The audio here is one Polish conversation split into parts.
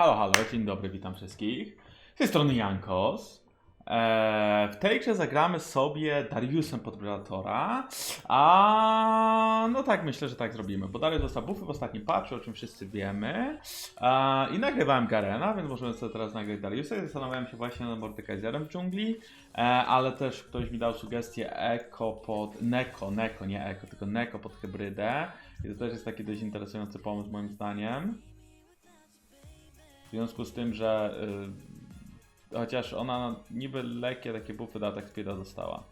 Halo, halo, dzień dobry, witam wszystkich. Z tej strony Jankos. Eee, w tej grze zagramy sobie Dariusem pod Predatora. A no tak, myślę, że tak zrobimy, bo Darius dostał buffy w ostatnim patchu, o czym wszyscy wiemy. Eee, I nagrywałem Garena, więc możemy sobie teraz nagrać Dariusa. Zastanawiałem się właśnie nad Mordekaiserem w dżungli, eee, ale też ktoś mi dał sugestię Eko pod... Neko, Neko, nie Eko, tylko Neko pod hybrydę. I to też jest taki dość interesujący pomysł moim zdaniem. W związku z tym, że y, chociaż ona niby lekkie takie buffy do attack speeda dostała.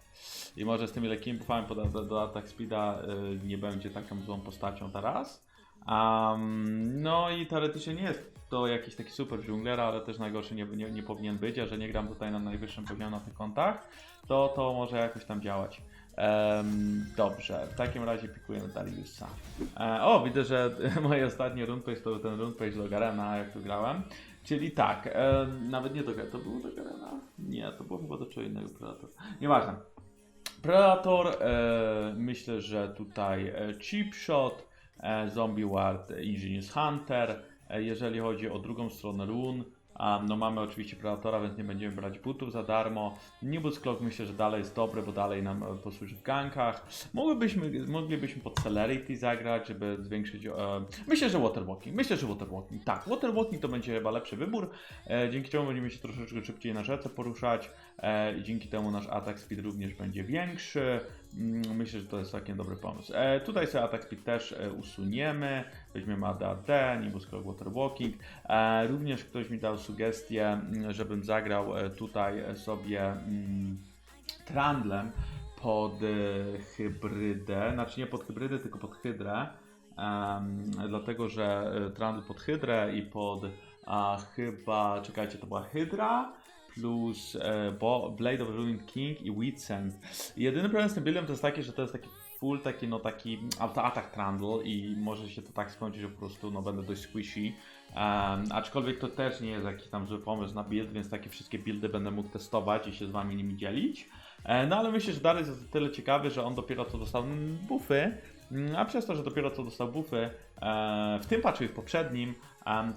I może z tymi lekkimi buffami do, do, attack speeda y, nie będzie taką złą postacią teraz. Um, no i teoretycznie nie jest to jakiś taki super jungler, ale też najgorszy nie, nie, nie powinien być, a że nie gram tutaj na najwyższym poziomie na tych kontach, to to może jakoś tam działać. Em, dobrze, w takim razie pikujemy Dariusa. E, o, widzę, że moje ostatnie runpage to ten runpage do Garena, jak tu grałem. Czyli tak, e, nawet nie do Garena, to było do Garena? Nie, to było chyba do czego innego Predator. Nieważne. Predator, e, myślę, że tutaj e, Shot, Zombie Ward, Ingenious Hunter. E, jeżeli chodzi o drugą stronę run, no mamy oczywiście Predatora, więc nie będziemy brać butów za darmo. Nimbus Clock myślę, że dalej jest dobry, bo dalej nam e, posłuży w gankach. Moglibyśmy, moglibyśmy pod Celerity zagrać, żeby zwiększyć... E, myślę, że Waterwalking. Myślę, że Waterwalking. Tak, Waterwalking to będzie chyba lepszy wybór, e, dzięki czemu będziemy się troszeczkę szybciej na rzece poruszać e, i dzięki temu nasz atak speed również będzie większy. Mm, Myślę, że to jest całkiem dobry pomysł. E, tutaj sobie atak speed też e, usuniemy. Weźmiemy ADAD, Nimbus Clock Waterwalking. E, również ktoś mi dał sugestię, mm, żebym zagrał e, tutaj e, sobie mm, Trandlem pod e, hybrydę, znaczy nie pod hybrydę, tylko pod hydrę. Em, dlatego, że e, Trandl pod hydrę i pod a, chyba, czekajcie, to była hydra plus e, bo, Blade of the Ruined King i Witsend. Jedyny problem z tym buildem to jest taki, że to jest taki full taki, no taki auto-attack Trundle i może się to tak skończyć, że po prostu no będę dość squishy. Um, aczkolwiek to też nie jest jakiś tam zły pomysł na build, więc takie wszystkie buildy będę mógł testować i się z wami nimi dzielić. E, no ale myślę, że Darius jest tyle ciekawy, że on dopiero co dostał buffy, mm, a przez to, że dopiero co dostał buffy e, w tym patchu i w poprzednim,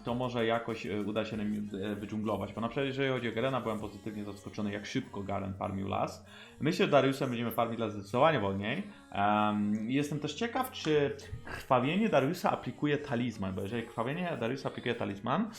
to może jakoś e, uda się nim e, wydżunglować. Bo na przykład jeżeli chodzi o Garena, byłem pozytywnie zaskoczony, jak szybko Garen farmił las. Myślę, że Dariusem będziemy farmić las zdecydowanie wolniej. Em, Jestem też ciekaw, czy krwawienie Dariusa aplikuje talizman, bo jeżeli krwawienie Dariusa aplikuje talizman,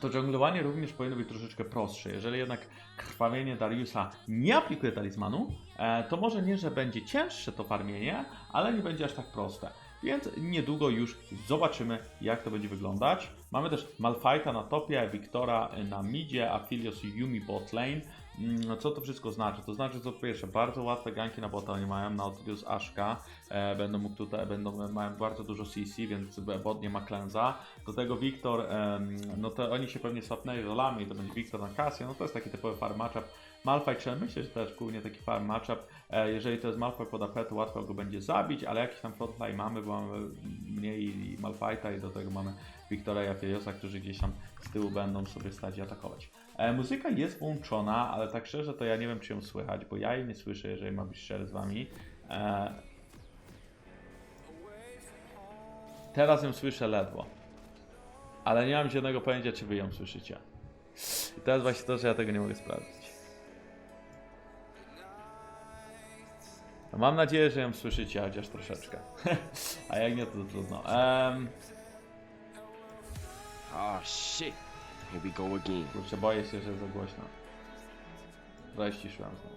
to żonglowanie również powinno być troszeczkę prostsze. Jeżeli jednak krwawienie Dariusa nie aplikuje talizmanu, e, to może nie, że będzie cięższe to farmienie, ale nie będzie aż tak proste. Więc niedługo już zobaczymy, jak to będzie wyglądać. Mamy też Malfighta na topie, Wiktora na midzie, Aphelios i Yumi bot lane. Mm, Co to wszystko znaczy? To znaczy, że po pierwsze, bardzo łatwe ganki na bota nie mają, Nautilus, Ashka, e, będą mógł tutaj, będą, mają bardzo dużo CC, więc bot nie ma cleansa. Do tego Wiktor, em, no to oni się pewnie swapnęli rolami, to będzie Wiktor na Cassie, no to jest taki typowy farm matchup. Malphite, myślę, że też głównie taki farm matchup. E, jeżeli to jest Malphite pod AP, to łatwo go będzie zabić, ale jakiś tam frontline mamy, bo mamy mniej Malphite'a i do tego mamy Wiktora i Aphelios'a, którzy gdzieś tam z tyłu będą sobie stać i atakować. E, muzyka jest włączona, ale tak szczerze to ja nie wiem, czy ją słychać, bo ja jej nie słyszę, jeżeli mam być szczery z wami. E, teraz ją słyszę ledwo. Ale nie mam żadnego pojęcia, czy wy ją słyszycie. I to jest właśnie to, że ja tego nie mogę sprawdzić. No mam nadzieję, że ją słyszycie chociaż troszeczkę. A jak nie, to trudno. Em, Oh shit. Here we go again. kurczę, boję się, że za głośno. Trochę ściszyłem znowu.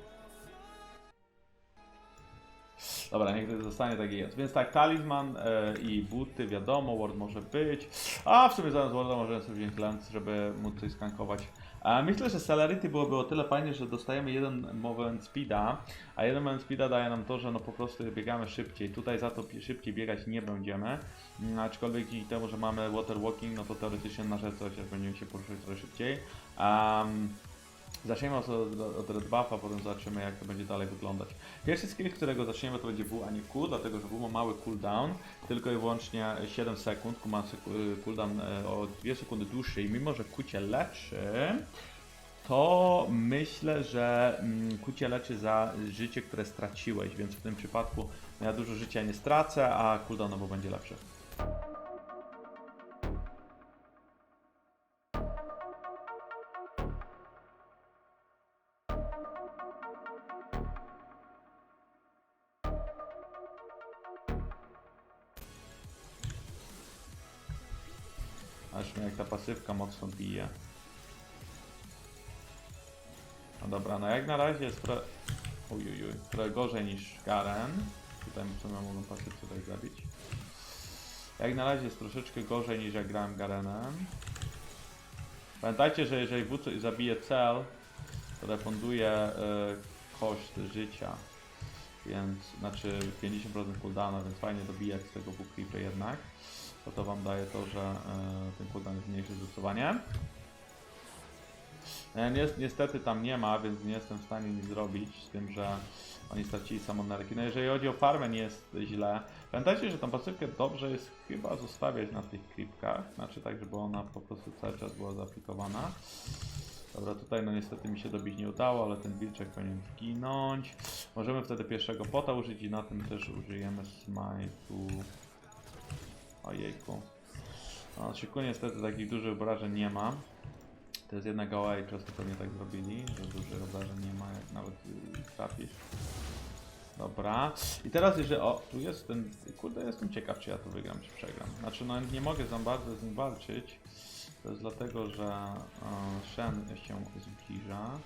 Dobra, niech to zostanie tak jak jest. Więc tak, talizman e, i buty, wiadomo, ward może być. A w sumie zamiast warda możemy sobie wziąć lens, żeby móc coś skankować. A myślę, że Celerity byłoby o tyle fajnie, że dostajemy jeden moment speeda, a jeden moment speeda daje nam to, że no po prostu biegamy szybciej. Tutaj za to szybciej biegać nie będziemy. Mm, Aczkolwiek dzięki temu, że mamy water walking, no to teoretycznie na rzece chociaż będziemy się poruszać trochę szybciej. Um, Zaczniemy od, od Red Buffa, potem zobaczymy jak to będzie dalej wyglądać. Pierwszy skill, którego zaczniemy to będzie W, a nie Q, dlatego że W ma mały cooldown, tylko i wyłącznie 7 sekund, Q ma seku- cooldown e, o 2 sekundy dłuższy i mimo, że Q cię leczy, to myślę, że mm, Q cię leczy za życie, które straciłeś, więc w tym przypadku no ja dużo życia nie stracę, a cooldownowo będzie lepszy. Aż mnie jak ta pasywka mocno bije. No dobra, no jak na razie jest trochę... Ujujuj, trochę gorzej niż Garen. Tutaj musimy mogą pasywkę tutaj zabić. Jak na razie jest troszeczkę gorzej niż jak grałem Garenem. Pamiętajcie, że jeżeli W coś zabije cel, to refunduje y, koszt życia. Więc, znaczy 50% cooldowna, więc fajnie dobijać z tego buklipa jednak. To to wam daje to, że y, ten cooldown jest mniejszy. E, Ni niestety tam nie ma, więc nie jestem w stanie nic zrobić z tym, że oni stracili samonerki. No jeżeli chodzi o farmę nie jest źle. Pamiętajcie, że tą pasywkę dobrze jest chyba zostawiać na tych klipkach, znaczy tak, żeby ona po prostu cały czas była zaaplikowana. Dobra, tutaj no niestety mi się dobić nie udało, ale ten wilczek powinien zginąć. Możemy wtedy pierwszego pota użyć i na tym też użyjemy smite'u. Ojejku. No, szyku niestety takich dużych obrażeń nie ma. To jest jedna gała i przez to pewnie tak zrobili, że dużych obrażeń nie ma, jak nawet yy, trafisz. Dobra. I teraz jeżeli... O, tu jest ten... Kurde, jestem ciekaw, czy ja to wygram, czy przegram. Znaczy, no nie mogę za bardzo z nim walczyć. To jest dlatego, że e, Shen się zbliża.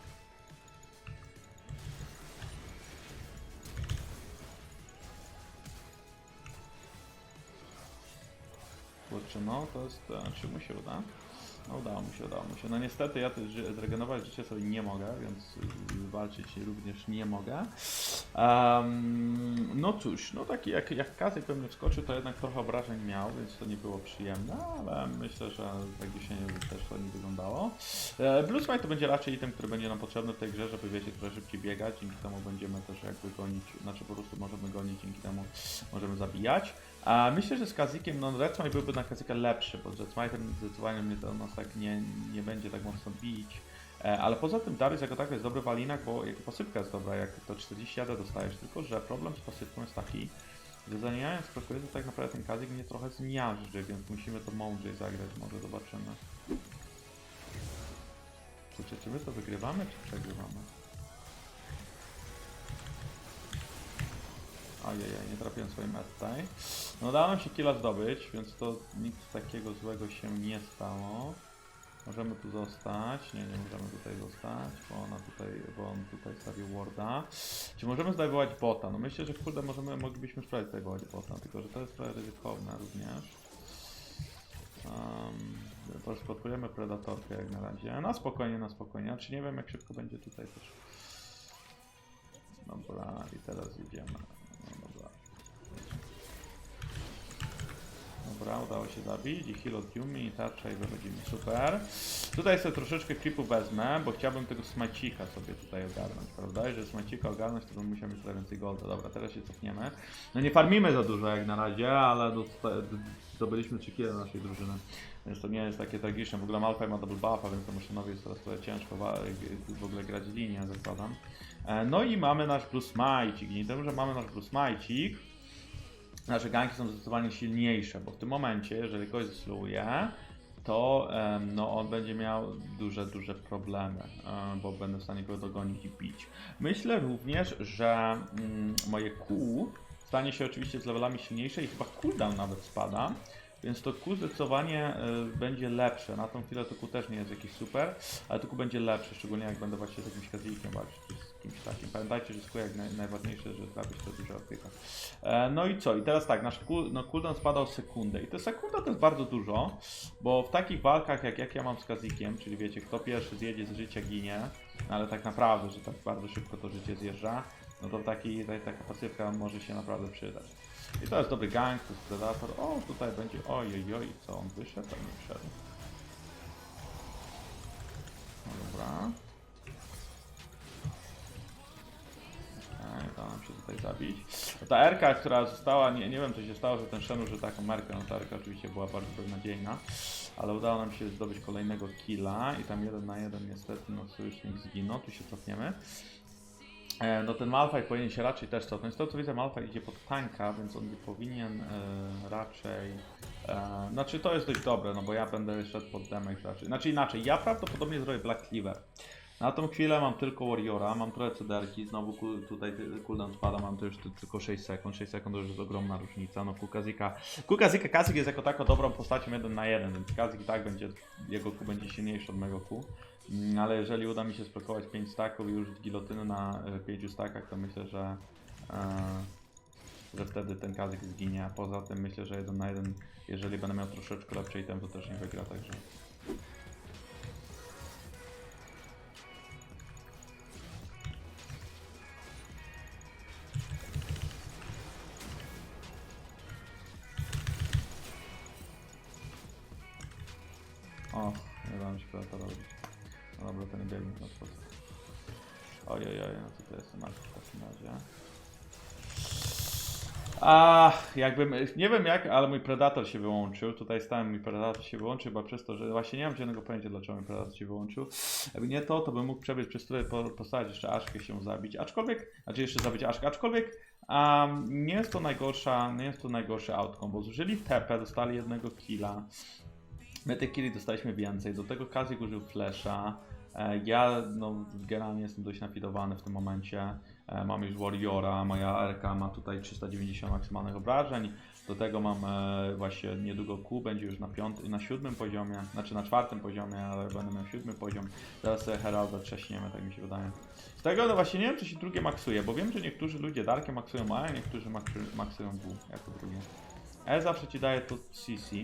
Kurczę, no to jest... e, Czy mu się uda? No udało mu się, udało mu się. No niestety ja też zregenerować życie sobie nie mogę, więc walczyć również nie mogę. Em, no cóż, no taki jak, jak Kazik pewnie wskoczył, to jednak trochę obrażeń miał, więc to nie było przyjemne, ale myślę, że tak dzisiaj też to nie wyglądało. E, Blue Smite to będzie raczej item, który będzie nam potrzebny w tej grze, żeby wiecie, trochę szybciej biegać, dzięki temu będziemy też jakby gonić, znaczy po prostu możemy gonić, dzięki temu możemy zabijać. A myślę, że z Kazikiem, no Red Smite byłby na Kazika lepszy, bo z Red Smite'em zdecydowanie mnie to nas tak nie, nie będzie tak mocno bić. E, ale poza tym Darius jako tako jest dobry w alinak, bo jako pasywka jest dobra, jak to 40 jada dostajesz, tylko że problem z pasywką jest taki, że zamieniając to tak naprawdę ten Kazik mnie trochę zmiażdży, więc musimy to mądrzej zagrać, może zobaczymy. Słuchajcie, czy my to wygrywamy, czy przegrywamy? Ajajaj, nie trafiłem swoim tutaj. No udało nam się killa zdobyć, więc to nic takiego złego się nie stało. Możemy tu zostać. Nie, nie możemy tutaj zostać, bo ona tutaj, bo on tutaj stawił warda. Czy możemy zdejmować bota? No myślę, że kurde możemy, moglibyśmy sprawdzić zdejmować bota, tylko że to jest trochę ryzykowne również. Um, Podporujemy predatorkę jak na razie. Na spokojnie, na spokojnie. Znaczy nie wiem jak szybko będzie tutaj też. Dobra, i teraz jedziemy. Dobra, udało się zabić i heal od Yumi i tarcza i wychodzimy. Super. Tutaj sobie troszeczkę creepu wezmę, bo chciałbym tego smacika sobie tutaj ogarnąć, prawda? Jeżeli smacika ogarnąć, to bym musiał mieć trochę więcej golda. Dobra, teraz się cofniemy. No nie farmimy za dużo jak na razie, ale zdobyliśmy 3 kile naszej drużyny. Więc to nie jest takie tragiczne. W ogóle Malphite ma double buffa, więc temu Shenowi jest teraz trochę ciężko w ogóle grać linię, zakładam. E, No i mamy nasz plus smajcik. I tym, że mamy nasz plus smajcik, nasze ganki są zdecydowanie silniejsze, bo w tym momencie, jeżeli kogoś zsluje, to no, on będzie miał duże, duże problemy, e, bo będę w stanie go dogonić i bić. Myślę również, że mm, moje Q stanie się oczywiście z levelami silniejsze i chyba cooldown nawet spada, więc to Q zdecydowanie y, będzie lepsze. Na tą chwilę to Q też nie jest jakiś super, ale to Q będzie lepsze, szczególnie jak będę właśnie z jakimś kazikiem walczyć, kimś takim. Pamiętajcie, że Q jak naj, najważniejsze, że trafić to dużo odpyka. E, no i co? I teraz tak, nasz cool, no cooldown spada o sekundę. I to sekunda to jest bardzo dużo, bo w takich walkach jak, jak ja mam z Kazikiem, czyli wiecie, kto pierwszy zjedzie z życia ginie, no ale tak naprawdę, że tak bardzo szybko to życie zjeżdża, no to taki, ta- taka pasywka może się naprawdę przydać. I to jest dobry gang, to jest Predator. O, tutaj będzie. Ojej, oj, co on wyszedł? A nie wszedł. No dobra. Tutaj zabić. Ta Erka, która została, nie, nie wiem co się stało, że ten Shen użył taką Merkę, no ta Erka oczywiście była bardzo beznadziejna, ale udało nam się zdobyć kolejnego killa i tam jeden na jeden niestety no sojusznik zginął, tu się cofniemy. E, No ten Malphite powinien się raczej też cofnąć. Z tego co widzę Malphite idzie pod tanka, więc on nie powinien e, raczej... E, znaczy to jest dość dobre, no bo ja będę szedł pod damage raczej. Znaczy inaczej, ja prawdopodobnie zrobię Black Cleaver. Na tą chwilę mam tylko Warriora, mam trochę cederki, znowu ku- tutaj cooldown spada, mam to już ty- tylko 6 sekund, 6 sekund to już jest ogromna różnica, no Kukazika, Kukazika, Kazik jest jako tako dobrą postacią 1 na 1, więc Kazik i tak będzie, jego Q będzie silniejszy od mego Q, Mm, ale jeżeli uda mi się splokować 5 staków i już gilotyny na 5 stakach, to myślę, że, e, że wtedy ten Kazik zginie, a poza tym myślę, że 1 na 1, jeżeli będę miał troszeczkę lepszy item, to też nie wygra, także... A, jakbym, nie wiem jak, ale mój Predator się wyłączył. Tutaj stałem, mój Predator się wyłączył, chyba przez to, że właśnie nie mam żadnego pojęcia, dlaczego mój Predator się wyłączył. Jakby nie to, to bym mógł przebiec przez tutaj, po, postawić jeszcze Aszkę się zabić. Aczkolwiek, znaczy jeszcze zabić Aszkę, aczkolwiek um, nie jest to najgorsza, nie jest to najgorszy outcome, bo zużyli TP, dostali jednego killa. My tych killi dostaliśmy więcej, do tego Kazik użył flasha. E, Ja no, generalnie jestem dość nafidowany w tym momencie. E, Mam już Warriora, moja RK ma tutaj 390 maksymalnych obrażeń. Do tego mam e, właśnie niedługo Q, będzie już na, piąty, na siódmym poziomie, znaczy na czwartym poziomie, ale będę miał siódmy poziom. Teraz sobie Heralda trzaśniemy, tak mi się wydaje. Z tego no właśnie nie wiem, czy się drugie maksuje, bo wiem, że niektórzy ludzie Darkiem maksują A, a niektórzy maksu- maksują W jako drugie. E zawsze ci daje to CC.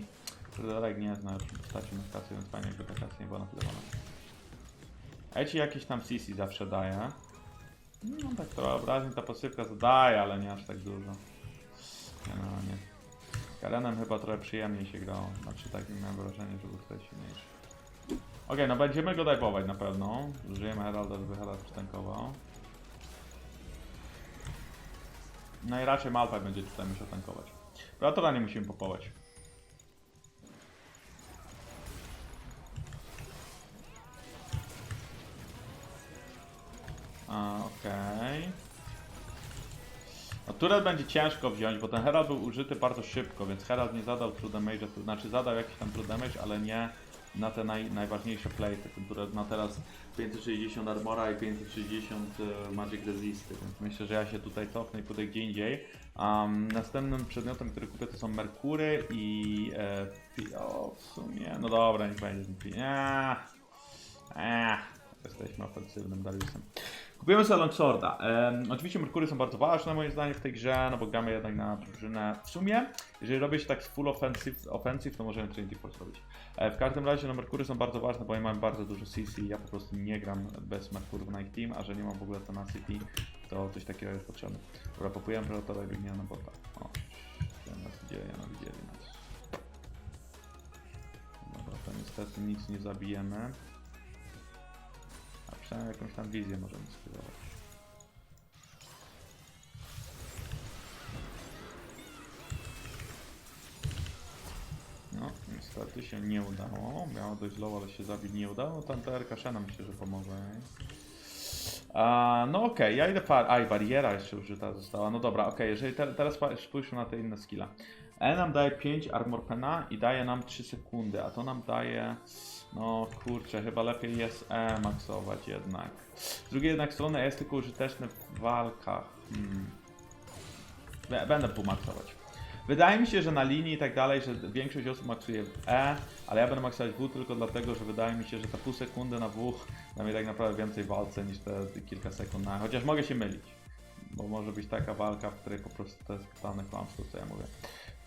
Darek nie zna już postaci kasy, więc fajnie jakby ta nie była nafilowana. E ci jakieś tam CC zawsze daje. No tak to obraźnie ta pasywka zadaje, ale nie aż tak dużo. Generalnie. Karenem chyba trochę przyjemniej się grało. Znaczy tak miałem wrażenie, że był tutaj silniejszy. Okej, no będziemy go dajwować na pewno. Użyjemy Heralda, żeby Herald przytankował. No i raczej Malphite będzie tutaj musiał tankować. Predatora nie musimy popować. Okej. No turret będzie ciężko wziąć, bo ten Herald był użyty bardzo szybko, więc Herald nie zadał true damage, znaczy zadał jakiś tam true damage, ale nie na te naj, najważniejsze playsy. Ten turret ma teraz 560 armora i 560 e, magic resisty, więc myślę, że ja się tutaj cofnę i pójdę gdzie indziej. Um, następnym przedmiotem, który kupię to są Merkury i... E, o, w sumie... No dobra, niech będzie ten eee, jesteśmy ofensywnym Dariusem. Kupujemy sobie Longsworda. Ehm, oczywiście Merkury są bardzo ważne moim zdaniem w tej grze, no bo gramy jednak na drużynę. W sumie, jeżeli robię się tak full offensive, offensive to możemy Trinity Force robić. E, w każdym razie no Merkury są bardzo ważne, bo ja mam bardzo dużo CC ja po prostu nie gram bez Merkurów na ich team, a że nie mam w ogóle tenacity, to coś takiego jest potrzebne. Dobra, popujemy Predatora i biegniemy na bota. O, nas widzieli, no widzieli nas. Dobra, to niestety nic nie zabijemy. Przynajmniej jakąś tam wizję możemy skierować. No, niestety się nie udało. Miało dość low, ale się zabić nie udało. Tam ta RK Shena myślę, że pomoże. A, no okej, ja idę par... A, i bariera jeszcze użyta została. No dobra, okej, jeżeli te, teraz spójrzmy na te inne skilla. E nam daje 5 armor pena i daje nam 3 sekundy, a to nam daje... No kurczę, chyba lepiej jest E maksować jednak. Z drugiej jednak strony jest tylko użyteczny w walkach. Hmm. Bę- Będę półmaksować. Wydaje mi się, że na linii i tak dalej, że większość osób maksuje w E, ale ja będę maksować W tylko dlatego, że wydaje mi się, że ta pół sekundy na W da mi tak naprawdę więcej walce niż te kilka sekund na E. Chociaż mogę się mylić. Bo może być taka walka, w której po prostu to jest totalne kłamstwo, co ja mówię.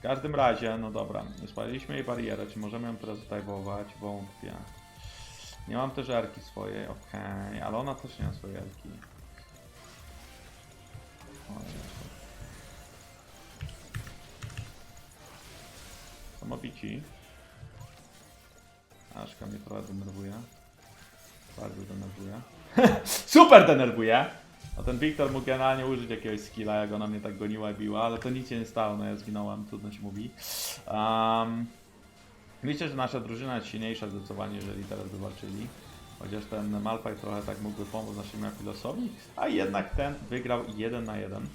W każdym razie, no dobra, spaliliśmy jej barierę, czy możemy ją teraz zdajwować? Wątpię. Nie mam też erki swojej, okej, ale ona też nie ma swojej erki. Samobici. Aszka mnie trochę denerwuje. Bardzo denerwuje. Super denerwuje! No ten Wiktor mógł generalnie użyć jakiegoś skilla, jak ona mnie tak goniła i biła, ale to nic się nie stało, no ja zginąłem, trudno się mówi. Um, myślę, że nasza drużyna jest silniejsza zdecydowanie, jeżeli teraz wywalczyli. Chociaż ten Malphite trochę tak mógłby pomóc naszym filosowi, a jednak ten wygrał 1 na 1.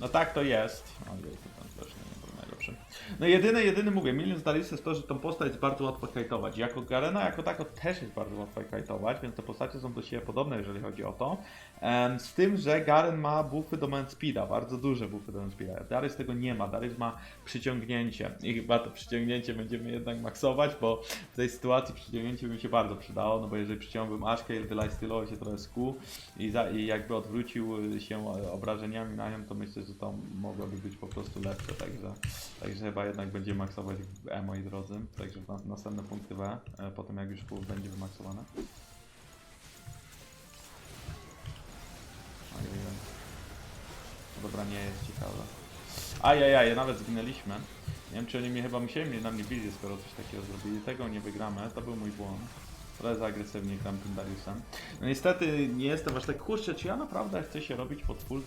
No tak to jest. Ojej, to tam też nie najlepszy. No jedyny, jedyny mówię, minus Darius jest to, że tą postać jest bardzo łatwo kajtować. Jako Garena, jako tako też jest bardzo łatwo kajtować, więc te postacie są do siebie podobne, jeżeli chodzi o to. Z tym, że Garen ma buffy do man speeda, bardzo duże buffy do man speeda. Darius tego nie ma, Darius ma przyciągnięcie i chyba to przyciągnięcie będziemy jednak maksować, bo w tej sytuacji przyciągnięcie by mi się bardzo przydało, no bo jeżeli przyciągłbym Ashkale, wylifestylował się trochę z kół i, za, i jakby odwrócił się obrażeniami na nią, to myślę, że to mogłoby być po prostu lepsze, także, także chyba jednak będziemy maksować w E, moi drodzy, także na, następne punkty W, e, po tym jak już pół będzie wymaksowane. Dobra, nie jest ciekawe. Ajajaj, nawet zginęliśmy. Nie wiem, czy oni mnie chyba musieli na mnie wizję, skoro coś takiego zrobili. Tego nie wygramy, to był mój błąd. Trochę za agresywnie gram tym Dariusem. No niestety nie jestem aż tak kurczę, czy ja naprawdę chcę się robić pod full?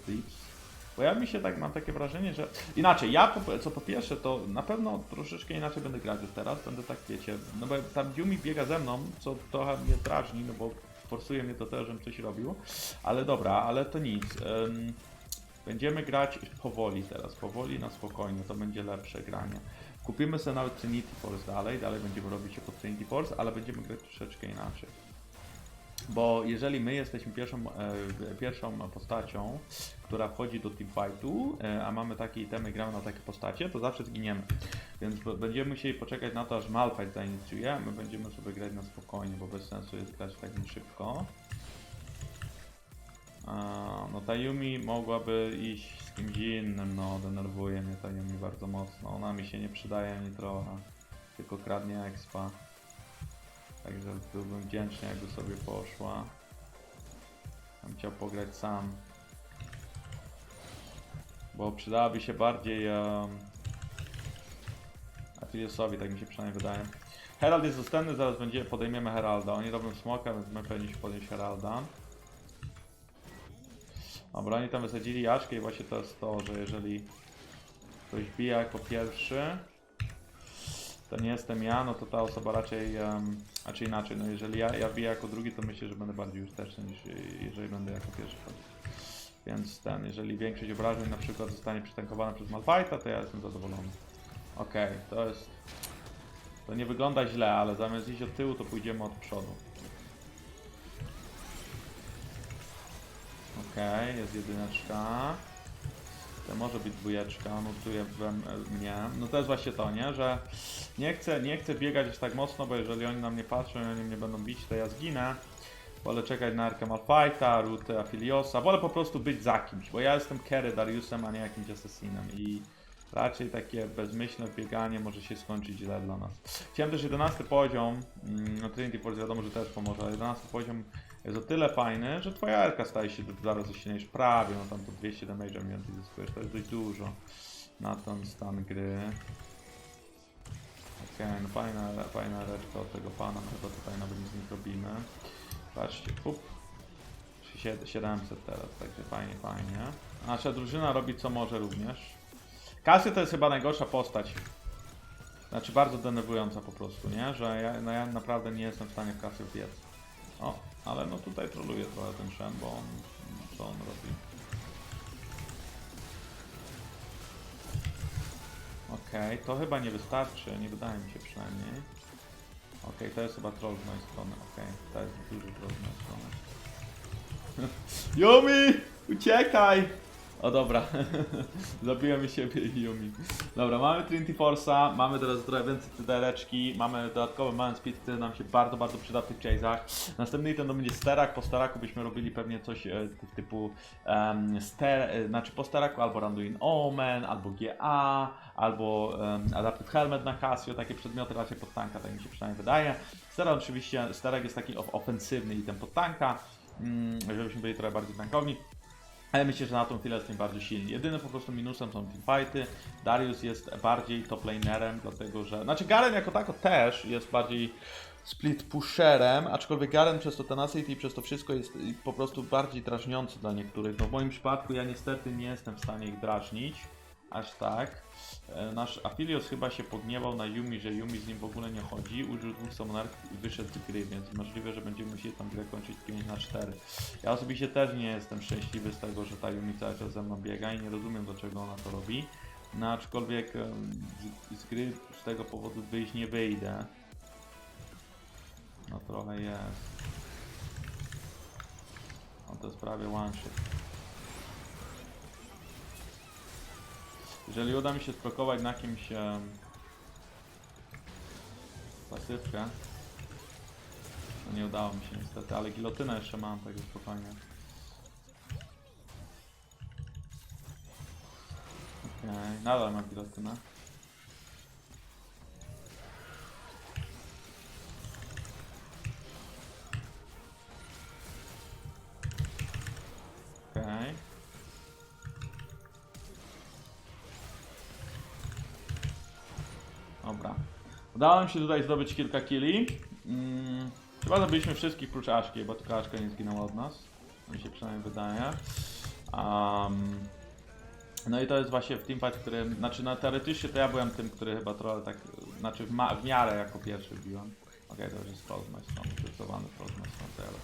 Bo ja mi się tak, mam takie wrażenie, że... Inaczej, ja po, co po pierwsze, to na pewno troszeczkę inaczej będę grać już teraz, będę tak, wiecie, no bo tam Yumi biega ze mną, co trochę mnie drażni, no bo forsuje mnie do tego, żebym coś robił. Ale dobra, ale to nic. Ym, będziemy grać powoli teraz, powoli na spokojnie, to będzie lepsze granie. Kupimy sobie nawet Trinity Force dalej, dalej będziemy robić się pod Trinity Force, ale będziemy grać troszeczkę inaczej. Bo jeżeli my jesteśmy pierwszą, e, pierwszą postacią, która wchodzi do teamfightu, e, a mamy takie itemy, gramy na takie postacie, to zawsze zginiemy. Więc będziemy musieli poczekać na to, aż Malphite zainicjuje, my będziemy sobie grać na spokojnie, bo bez sensu jest grać tak szybko. A, no ta Yumi mogłaby iść z kimś innym, no denerwuje mnie ta Yumi bardzo mocno. Ona mi się nie przydaje ani trochę, tylko kradnie expa. Także byłbym wdzięczny jakby sobie poszła. Bym chciał pograć sam. Bo przydałaby się bardziej um, Aphiliosowi, tak mi się przynajmniej wydaje. Herald jest dostępny, zaraz będzie, podejmiemy Heralda. Oni robią smoka, więc my powinniśmy podjąć Heralda. Dobra, oni tam wysadzili Jaszkę i właśnie to jest to, że jeżeli ktoś bije jako pierwszy, to nie jestem ja, no to ta osoba raczej, um, a czy inaczej, no jeżeli ja, ja biję jako drugi, to myślę, że będę bardziej użyteczny niż jeżeli będę jako pierwszy. Więc ten, jeżeli większość obrażeń na przykład zostanie przytankowana przez Malphite'a, to ja jestem zadowolony. Okej, to jest... To nie wygląda źle, ale zamiast iść od tyłu, to pójdziemy od przodu. Okej, jest jedyneczka. To może być dwójeczka, on notuje we mnie. No to jest właśnie to, nie? Że nie chcę, nie chcę biegać aż tak mocno, bo jeżeli oni na mnie patrzą i oni mnie będą bić, to ja zginę. Wolę czekać na Arkę Malphite'a, Rutę Afiliosa. Wolę po prostu być za kimś, bo ja jestem Kerry Dariusem, a nie jakimś asesinem i raczej takie bezmyślne bieganie może się skończyć źle dla nas. Chciałem też 11 poziom, mm, no Trinity Force wiadomo, że też pomoże, ale 11 poziom jest o tyle fajny, że twoja Arka staje się zaraz silniejsza prawie, no tam to 200 damage mniej zyskujesz, to jest dość dużo na ten stan gry. Okej, no fajna, fajna reszka od tego pana, chyba tutaj nawet nic nie zrobimy. Patrzcie, up. 700 teraz, także fajnie, fajnie. Nasza drużyna robi co może również. Kasy to jest chyba najgorsza postać. Znaczy bardzo denerwująca po prostu, nie? Że ja, no ja naprawdę nie jestem w stanie w kasy wbiec. O, ale no tutaj troluje trochę ten Shen, bo on, co on robi? Okej, to chyba nie wystarczy, nie wydaje mi się przynajmniej. Okej, to jest chyba troll z mojej strony, okej, to jest duży troll z mojej strony. Yumi! Uciekaj! O dobra, zabiłem siebie i Yumi. Dobra, mamy Trinity Force'a, mamy teraz trochę więcej cydereczki, mamy dodatkowy man speed, który nam się bardzo, bardzo przyda w tych chase'ach. Następny item to będzie sterak, po steraku byśmy robili pewnie coś e, ty- typu um, ster, e, znaczy po steraku albo Randuin Omen, albo GA, albo um, Helmet na Casio, takie przedmioty raczej pod tanka, tak mi się przynajmniej wydaje. Sterak oczywiście, sterak jest taki of- ofensywny item pod tanka, mm, żebyśmy byli trochę bardziej tankowni. Ale myślę, że na tą chwilę jest najbardziej silny. Jedynym po prostu minusem są teamfighty. Darius jest bardziej top lanerem, dlatego że... Znaczy Garen jako tako też jest bardziej split pusherem, aczkolwiek Garen przez to tenacity i przez to wszystko jest po prostu bardziej drażniący dla niektórych. No w moim przypadku ja niestety nie jestem w stanie ich drażnić. Aż tak. E, Nasz Afilios chyba się pogniewał na Yumi, że Yumi z nim w ogóle nie chodzi. Użył dwóch summonarów i wyszedł z gry, więc możliwe, że będziemy musieli tam grę kończyć 5 na 4. Ja osobiście też nie jestem szczęśliwy z tego, że ta Yumi cały czas ze mną biega i nie rozumiem dlaczego ona to robi. No aczkolwiek z, z gry z tego powodu wyjść nie wyjdę. No trochę jest. No to jest prawie one shot. Jeżeli uda mi się sprokować na kimś em, pasywkę, to nie udało mi się niestety, ale gilotynę jeszcze mam, także spokojnie. Okej, nadal mam gilotynę. Udało nam się tutaj zdobyć kilka killi. Mm, chyba zabiliśmy wszystkich prócz Aszki, bo tylko Aszka nie zginęła od nas. Mi się przynajmniej wydaje. Um, no i to jest właśnie w teamfight, który, znaczy no teoretycznie to ja byłem tym, który chyba trochę tak, znaczy w, w miarę jako pierwszy biłem. Okej, to już jest Frost z mojej strony, zdecydowany Frost z mojej strony, to ja robię.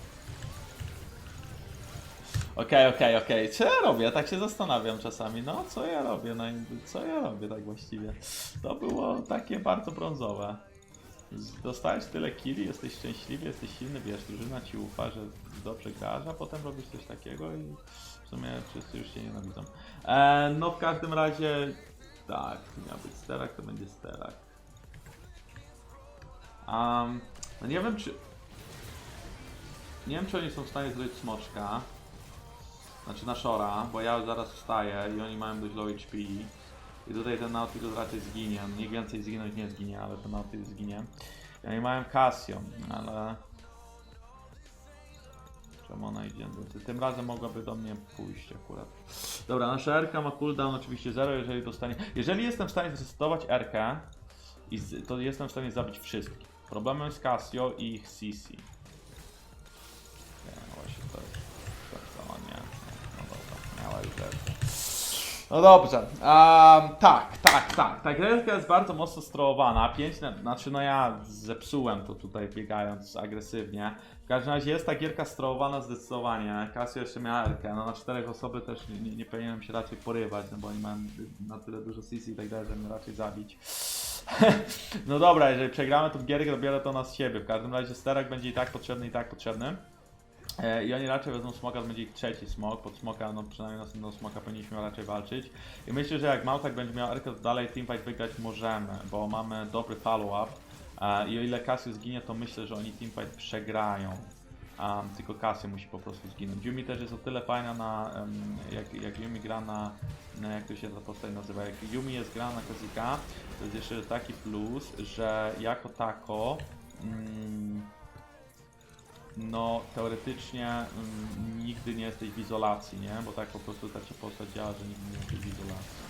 Okej, okej, okej. Co ja robię? Tak się zastanawiam czasami. No, co ja robię? No, co ja robię tak właściwie? To było takie bardzo brązowe. Dostałeś tyle killi, jesteś szczęśliwy, jesteś silny, wiesz, drużyna ci ufa, że dobrze grasz, a potem robisz coś takiego i w sumie wszyscy już cię nienawidzą. E, no w każdym razie, tak, miał być sterak, to będzie sterak. Um, no nie wiem czy... Nie wiem czy oni są w stanie zrobić smoczka. Znaczy na Shora, bo ja zaraz wstaję i oni mają dość low HP. I tutaj ten Nautilus raczej zginie. Niech więcej zginąć nie zginie, ale ten Nautilus zginie. I oni mają Casio, ale... Czemu ona idzie? Ty- Tym razem mogłaby do mnie pójść akurat. Dobra, nasza RK ma cooldown oczywiście 0, jeżeli dostanie... Jeżeli jestem w stanie zrestować RK, to jestem w stanie zabić wszystkich. Problemem jest Casio i ich CC. No dobrze, um, tak, tak, tak. Ta grelka jest bardzo mocno strołowana. 5, na, znaczy no ja zepsułem to tutaj biegając agresywnie. W każdym razie jest ta gierka strołowana zdecydowanie. Casio jeszcze miała Erkę, no na czterech osoby też nie, nie, nie powinienem się raczej porywać, no bo oni mają na tyle dużo CC i tak dalej, żeby mnie raczej zabić. no dobra, jeżeli przegramy tą gierkę, to biorę to na siebie. W każdym razie sterak będzie i tak potrzebny, i tak potrzebny. E, I oni raczej wezmą smoka, to będzie ich trzeci smok. Pod smoka, no przynajmniej następnego smoka powinniśmy raczej walczyć. I myślę, że jak Małtak będzie miał Erkę, to dalej teamfight wygrać możemy, bo mamy dobry follow-up. E, I o ile Casio zginie, to myślę, że oni teamfight przegrają. Um, tylko Casio musi po prostu zginąć. Yumi też jest o tyle fajna na, em, jak, jak Yumi gra na, na, jak to się ta postać nazywa, jak Yumi jest gra na Kazika, to jest jeszcze taki plus, że jako tako mm, no teoretycznie mm, nigdy nie jesteś w izolacji, nie? Bo tak po prostu ta ci postać działa, że nigdy nie jesteś w izolacji.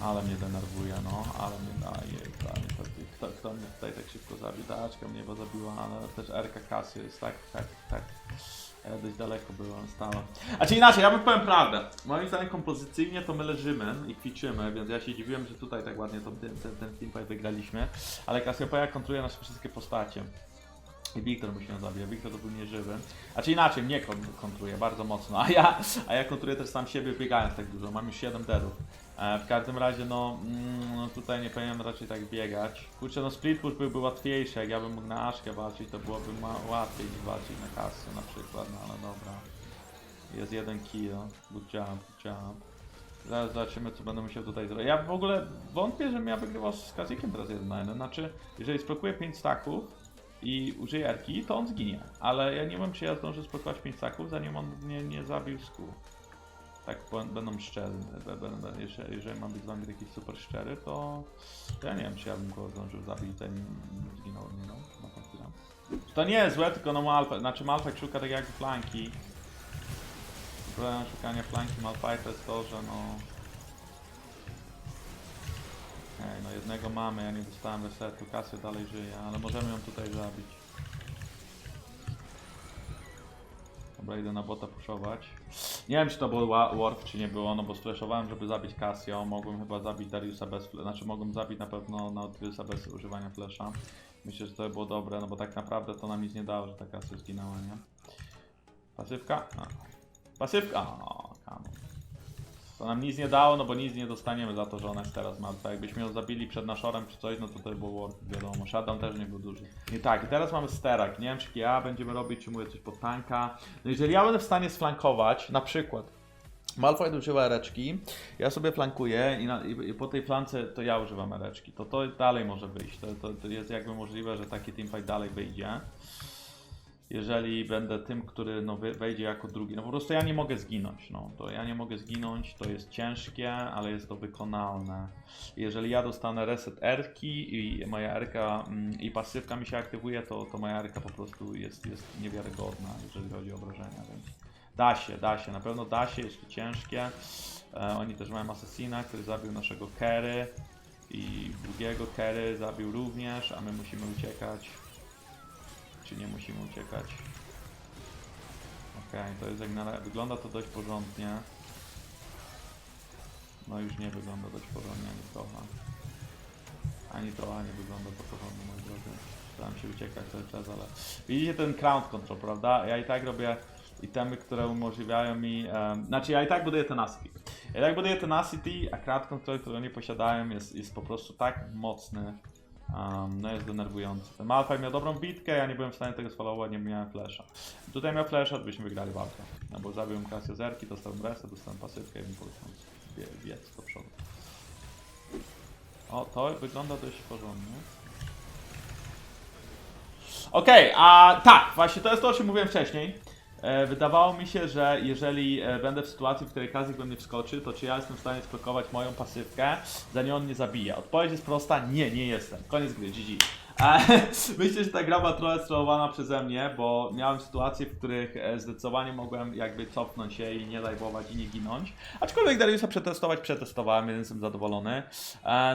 Ale mnie denerwuje, no, ale mnie daje, daje to, kto, kto mnie tutaj tak szybko zabił? Taczka mnie bo zabiła, ale też RK Casio jest tak, tak, tak. Ja dość daleko byłem, stałem. A czy inaczej, ja bym powiem prawdę. Moim zdaniem kompozycyjnie to my leżymy i kwiczymy, więc ja się dziwiłem, że tutaj tak ładnie to, ten, ten, ten teamfight wygraliśmy. Ale Cassiopeia kontruje nasze wszystkie postacie. I Wiktor mu się zabija. Wiktor to był nieżywy. A czy inaczej, mnie kon kontruje bardzo mocno, a ja, a ja kontruję też sam siebie biegając tak dużo. Mam już 7 deadów. E, w każdym razie, no, mm, tutaj nie powinienem raczej tak biegać. Kurczę, no split push byłby łatwiejszy. Jak ja bym mógł na Aszkę walczyć, to byłoby łatwiej niż walczyć na kasę na przykład, no ale dobra. Jest jeden kill. Good job, good. Zaraz zobaczymy, co będę musiał tutaj zrobić. Ja w ogóle wątpię, żebym ja wygrywał z Kazikiem teraz jeden na jeden. Znaczy, jeżeli sprokuję 5 staków, i użyję erki, to on zginie. Ale ja nie wiem, czy ja zdążę splokować 5 staków, zanim on nie, nie zabił sku. Tak będą szczery. Jeżeli, jeżeli mam być z wami taki super szczery, to, ja nie wiem, czy ja bym go zdążył zabić, zanim zginął od niego. Na tą chwilę. To nie jest złe, tylko no Malfa, znaczy Malfak szuka tak jakby flanki. Problemem szukania flanki Malfajta jest to, że no... jednego mamy, ja nie dostałem resetu, Casio dalej żyje, ale możemy ją tutaj zabić. Dobra, idę na bota puszować. Nie wiem, czy to był wa- warp, czy nie było, no bo streszowałem, żeby zabić Casio. Mogłem chyba zabić Dariusa bez znaczy mogłem zabić na pewno Nautilusa bez używania flesza. Myślę, że to by było dobre, no bo tak naprawdę to nam nic nie dało, że ta Casio zginęła, nie? Pasywka? A. Pasywka! To nam nic nie dało, no bo nic nie dostaniemy za to, że ona jest teraz martwa. Jakbyśmy ją zabili przed naszorem czy coś, no to by było wiadomo. Shutdown też nie był duży. I tak, i teraz mamy sterak. Nie wiem, czy ja będziemy robić, czy mówię coś pod tanka. No jeżeli ja będę w stanie sflankować, na przykład Malfoy używa ereczki, ja sobie flankuję i, na, i, i po tej flance to ja używam ereczki. To to dalej może wyjść. To, to, to jest jakby możliwe, że taki teamfight dalej wyjdzie. Jeżeli będę tym, który no, wejdzie jako drugi. No po prostu ja nie mogę zginąć. No. To ja nie mogę zginąć, to jest ciężkie, ale jest to wykonalne. Jeżeli ja dostanę reset erki i moja erka mm, i pasywka mi się aktywuje, to, to moja erka po prostu jest, jest niewiarygodna, jeżeli chodzi o obrażenia. Więc da się, da się, na pewno da się, jest to ciężkie. E, oni też mają Assassina, który zabił naszego Kerry i drugiego Kerry zabił również, a my musimy uciekać. Czy nie musimy uciekać? Okej, to jest jak na. Wygląda to dość porządnie. No już nie wygląda dość porządnie ani trochę. Ani trochę nie wygląda to porządnie, moi drodzy. Staram się uciekać cały czas, ale... Widzicie ten crown control, prawda? Ja i tak robię itemy, które umożliwiają mi... em, znaczy ja i tak buduję tenacity. Ja i tak buduję tenacity, a crown control, który nie posiadają jest, jest po prostu tak mocny. Um, no jest denerwujący. Ten Malphite miał dobrą bitkę, ja nie byłem w stanie tego sfollowować, nie miałem flasha. Tutaj miał flasha, to byśmy wygrali walkę. No bo zabiłem Casio Zerki, dostałem reset, dostałem pasywkę i wie- biec do przodu. O, to wygląda dość porządnie. Okej, a tak, właśnie to jest to, o czym mówiłem wcześniej. E, wydawało mi się, że jeżeli e, będę w sytuacji, w której Kazik we mnie wskoczy, to czy ja jestem w stanie splokować moją pasywkę, zanim on mnie zabija? Odpowiedź jest prosta, nie, nie jestem. Koniec gry, GG. E, myślę, że ta gra była trochę sterowana przeze mnie, bo miałem sytuacje, w których zdecydowanie mogłem jakby cofnąć się i nie lajwować i nie ginąć. Aczkolwiek Dariusa przetestować, przetestowałem, więc jestem zadowolony.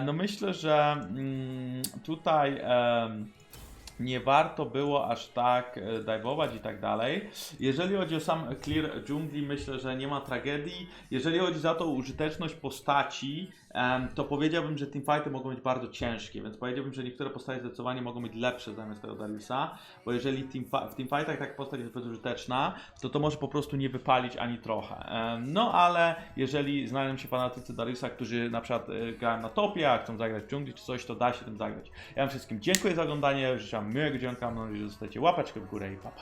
No myślę, że mm, tutaj... nie warto było aż tak e, dive'ować i tak dalej. Jeżeli chodzi o sam clear dżungli, myślę, że nie ma tragedii. Jeżeli chodzi za to o użyteczność postaci, to powiedziałbym, że teamfighty mogą być bardzo ciężkie, więc powiedziałbym, że niektóre postacie zdecydowanie mogą być lepsze zamiast tego Dariusa, bo jeżeli w teamfightach taka postać jest bezużyteczna, to to może po prostu nie wypalić ani trochę. No ale jeżeli znajdą się fanatycy Dariusa, którzy na przykład e, grają na topie, a chcą zagrać w dżungli czy coś, to da się tym zagrać. Ja wam wszystkim dziękuję za oglądanie, życzę miłego dzionka, mam nadzieję, że zostawicie łapeczkę w górę i papa.